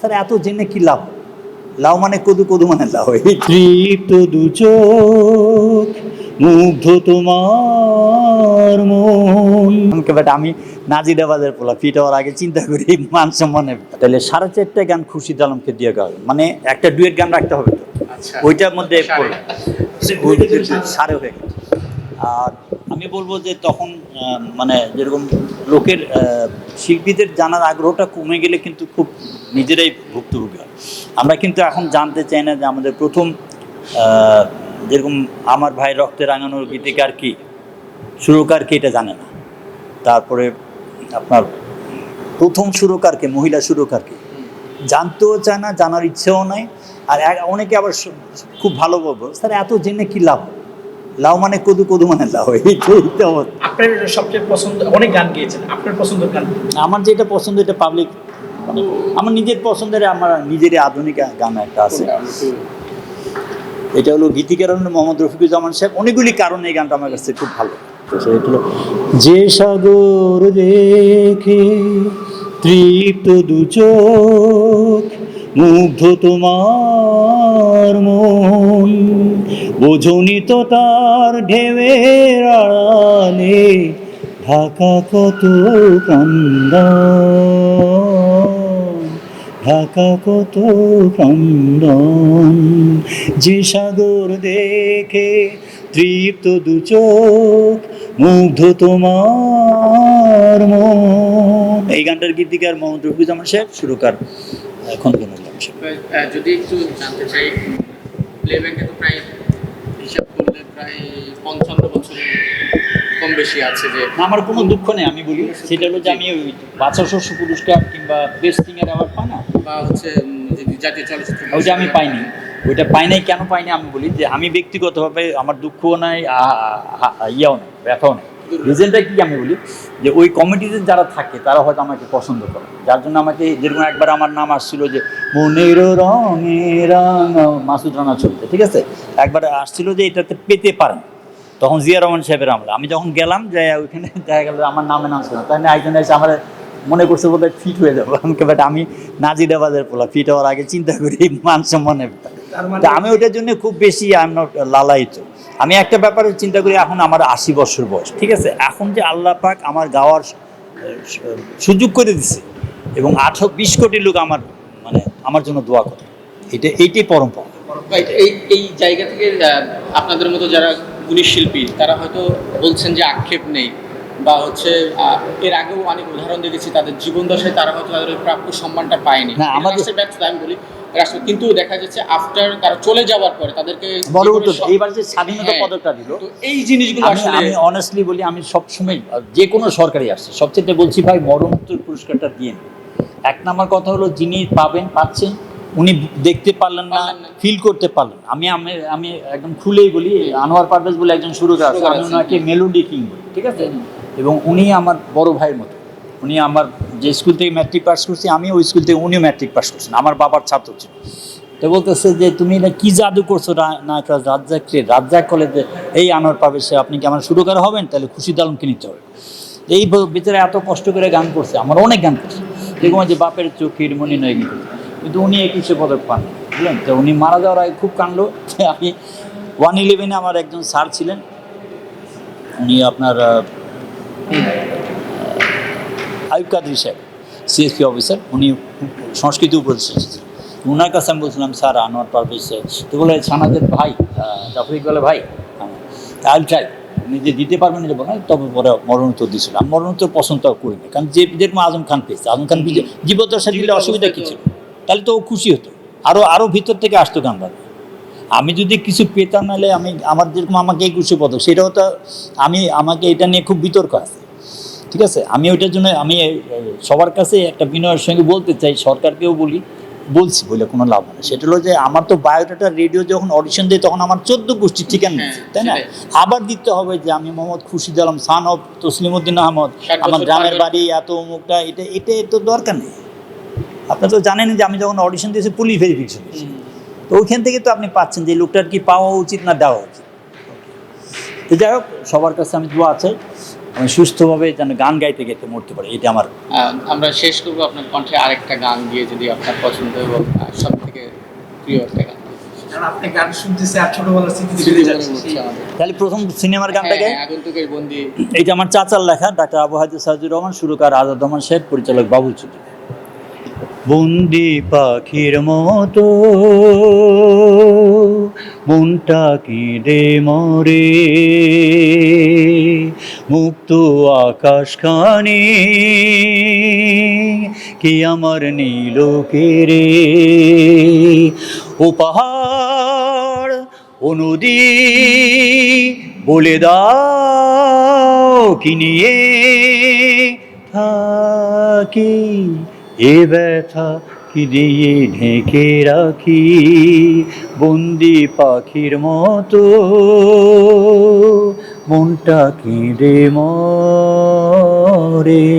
Sir এত জেনে কি লাভ? লাউ মানে কদু কদু মানে লাভ। তৃপ্ত দু চোখ মুগ্ধ তোমার মন। বাট আমি নাজিরাবাদের পোলা ফিট হওয়ার আগে চিন্তা করি মান সম্মানে। তাহলে সাড়ে চারটে গান খুশিদ আলমকে দিয়ে গাওয়া মানে একটা ডুয়েট গান রাখতে হবে তো। আচ্ছা। ওইটার মধ্যে সাড়ে হয়ে গেছে। আর আমি বলব যে তখন মানে যেরকম লোকের শিল্পীদের জানার আগ্রহটা কমে গেলে কিন্তু খুব নিজেরাই ভুক্তভোগী হয়। আমরা কিন্তু এখন জানতে চাই না যে আমাদের প্রথম যেরকম আমার ভাই রক্তে রাঙানোর গীতিকার কি, সুরকার কি এটা জানে না। তারপরে আপনার প্রথম সুরকারকে মহিলা সুরকারকে জানতেও চায় না, জানার ইচ্ছেও নাই। আর অনেকে আবার খুব ভালো বলব, স্যার, এত জেনে কি লাভ? লাভ মানে কদু কদু মানে আমার- আপনার সবচেয়ে পছন্দ অনেক গান গিয়েছেন আপনার পছন্দের গান আমার যেটা পছন্দ এটা পাবলিক আমার নিজের পছন্দের আমার নিজেরই আধুনিক গান একটা আছে। এটা হলো গীতিকার হলো মোহাম্মদ রফিকুজ্জামান সাহেব। অনেকগুলি কারণে এই গানটা আমার কাছে খুব ভালো। যে সাগর দেখে তৃপ্ত দু চোখ মুগ্ধ তোমার মন বোঝনি তো তার ঢেউয়ের আড়ালে ঢাকা কত কান্দান ঢাকা কত কান্দন যে সাগর দেখে তৃপ্ত দু চোখ, মুগ্ধ তোমার এই গানটার গীতিকার মোহাম্মদ রফিকুজ্জামান সাহেব, সুরকার এখন যদি একটু জানতে চাই প্লেব্যাকে তো প্রায় প্রায় পঞ্চান্ন বছর কম বেশি আছে যে আমার কোনো দুঃখ নেই আমি বলি। সেটা হলো যে আমি ওই বাচ্চা শস্য পুরস্কার কিংবা বেস্ট সিঙ্গার অ্যাওয়ার্ড পাই না? বা হচ্ছে যে জাতীয় চলচ্চিত্র ওইটা আমি পাইনি। ওইটা পাই নাই কেন পাইনি আমি বলি যে আমি ব্যক্তিগতভাবে আমার দুঃখও নাই ইয়েও নাই ব্যথাও নাই। রিজনটা কি আমি বলি? যে ওই কমিটিতে যারা থাকে তারা হয়তো আমাকে পছন্দ করে। যার জন্য আমাকে যেরকম একবার আমার নাম আসছিল যে মনের রঙে রাঙা মাসুদ রানা ছবিতে ঠিক আছে? একবার আসছিল যে এটাতে পেতে পারেন। তখন জিয়া রহমান সাহেবের আমলে। আমি যখন গেলাম যে ওইখানে দেখা গেল আমার নামে নাম ছিল তাই না একজন এসে আমার মনে করছে বোধহয় ফিট হয়ে যাব। আমাকে বাট আমি নাজিরাবাদের পোলা ফিট হওয়ার আগে চিন্তা করি মান সম্মানের। মানে তা আমি ওটার জন্য খুব বেশি আই এম নট লালায়িত। আমি একটা ব্যাপারে চিন্তা করি এখন আমার আশি বছর বয়স। ঠিক আছে? এখন যে আল্লাহ পাক আমার গাওয়ার সুযোগ করে দিছে এবং আঠারো বিশ কোটি লোক আমার মানে আমার জন্য দোয়া করে। এটা এইটাই পরম্পরা। এই এই জায়গা থেকে আপনাদের মতো যারা গুণী শিল্পী তারা হয়তো বলছেন যে আক্ষেপ নেই বা হচ্ছে এর আগেও অনেক উদাহরণ দেখেছি তাদের জীবন দশায় তারা হয়তো তাদের প্রাপ্য সম্মানটা পায়নি। আমাদের- ব্যর্থতা আমি বলি রাষ্ট্র কিন্তু দেখা যাচ্ছে আফটার তারা চলে যাওয়ার পরে তাদেরকে বড় এইবার যে স্বাধীনতা হ্যাঁ, পদকটা দিল এই জিনিসগুলো আসলে আমি অনেস্টলি বলি আমি সবসময় যে কোনো সরকারি আসছে সবচেয়ে বলছি ভাই মরণোত্তর পুরস্কারটা দিয়ে এক নাম্বার কথা হলো যিনি পাবেন পাচ্ছেন উনি দেখতে পারলেন না ফিল করতে পারলেন আমি আমি আমি একদম খুলেই বলি আনোয়ার পারভেজ বলে একজন সুরকার আছে আমি ওনাকে মেলোডি কিং বলি ঠিক আছে? এবং উনি আমার বড় ভাইয়ের মতো। উনি আমার যে স্কুল থেকে ম্যাট্রিক পাস করছি আমি ওই স্কুল থেকে উনিও ম্যাট্রিক পাস করছেন আমার বাবার ছাত্র ছিল। তো বলতেছে যে তুমি এটা কি জাদু করছ না রাজ্জাককে? রাজ্জাক কলেজে এই আনোয়ার পাবে সে আপনি কি আমার সুরকার হবেন? তাহলে খুশি আলমকে নিতে হবে? এই ভিতরে এত কষ্ট করে গান করছে আমার অনেক গান করছে। দেখুন যে বাপের চোখের মনি নয় কিন্তু উনি একুশে পদক পান, বুঝলেন? তো উনি মারা যাওয়ার আগে খুব কাণ্ড আমি ওয়ান ইলেভেনে আমার একজন স্যার ছিলেন। উনি আপনার আয়ুব কাদরি সাহেব সিএসপি অফিসার উনি সংস্কৃত উপদেষ্টা ছিলেন। ওনার কাছে আমি বলছিলাম, স্যার, আনোয়ার পারভেজ স্যার। তো বলে, সানাদের ভাই জাফর ইকবালের ভাই আইল ট্রাই উনি যে দিতে পারবেন এটা বলেন, তবে পরে মরণোত্তর দিয়েছিল। আমি মরণোত্তর পছন্দ করি না কারণ যে যেরকম আজম খান পেয়েছে। আজম খান জীবদশা দিলে অসুবিধা কি ছিল? তাহলে তো ও খুশি হতো। আরও আরও ভিতর থেকে আসতো গান বাজনা আমি যদি কিছু পেতাম নাহলে আমি আমার যেরকম আমাকে একুশে পদক সেটাও তো আমি আমাকে এটা নিয়ে খুব বিতর্ক আছে। ঠিক আছে? আমি ওইটার জন্য আমি সবার কাছে একটা বিনয়ের সঙ্গে বলতে চাই সরকারকেও বলি বলছি বলে কোনো লাভ নেই। সেটা হলো যে আমার তো বায়োডাটা রেডিও যখন অডিশন দেয় তখন আমার চোদ্দ গোষ্ঠী ঠিকানা হ্যাঁ, আছে, তাই না? আবার দিতে হবে যে আমি মোহাম্মদ খুরশিদ আলম সান অফ তসলিমউদ্দিন আহমদ আমার গ্রামের বাড়ি এত অমুকটা এটা এটা তো দরকার নেই। আপনার তো জানেন যে আমি যখন অডিশন দিয়েছি পুলিশ ভেরিফিকেশন তো ওইখান থেকে তো আপনি পাচ্ছেন যে লোকটার কি পাওয়া উচিত না দেওয়া উচিত। তো যাই হোক সবার কাছে আমি দোয়া আছে আমি সুস্থভাবে যেন গান গাইতে গাইতে মরতে পারি এটা আমার আমরা শেষ করব আপনার কণ্ঠে আরেকটা গান দিয়ে যদি আপনার পছন্দ এবং সব থেকে প্রিয় একটা গান কারণ আপনি গান শুনতেছে আর ছোটবেলার। তাহলে প্রথম সিনেমার গানটাকে হ্যাঁ, হ্যাঁ, আগন্তুকের বন্দি। এইটা আমার চাচার লেখা ডাক্তার আবু হাজি সাজুর রহমান সুরকার আজাদ রহমান শেখ পরিচালক বাবুল চুটি বন্দি পাখির মতো। মনটা কেঁদে মরে। মুক্ত আকাশ খানি কি আমার নীল কেরে ও পাহাড়, ও নদী, বলে দাও কি নিয়ে থাকি? এ ব্যথা কি দিয়ে ঢেকে রাখি? বন্দি পাখির মতো মনটা কেঁদে মরে।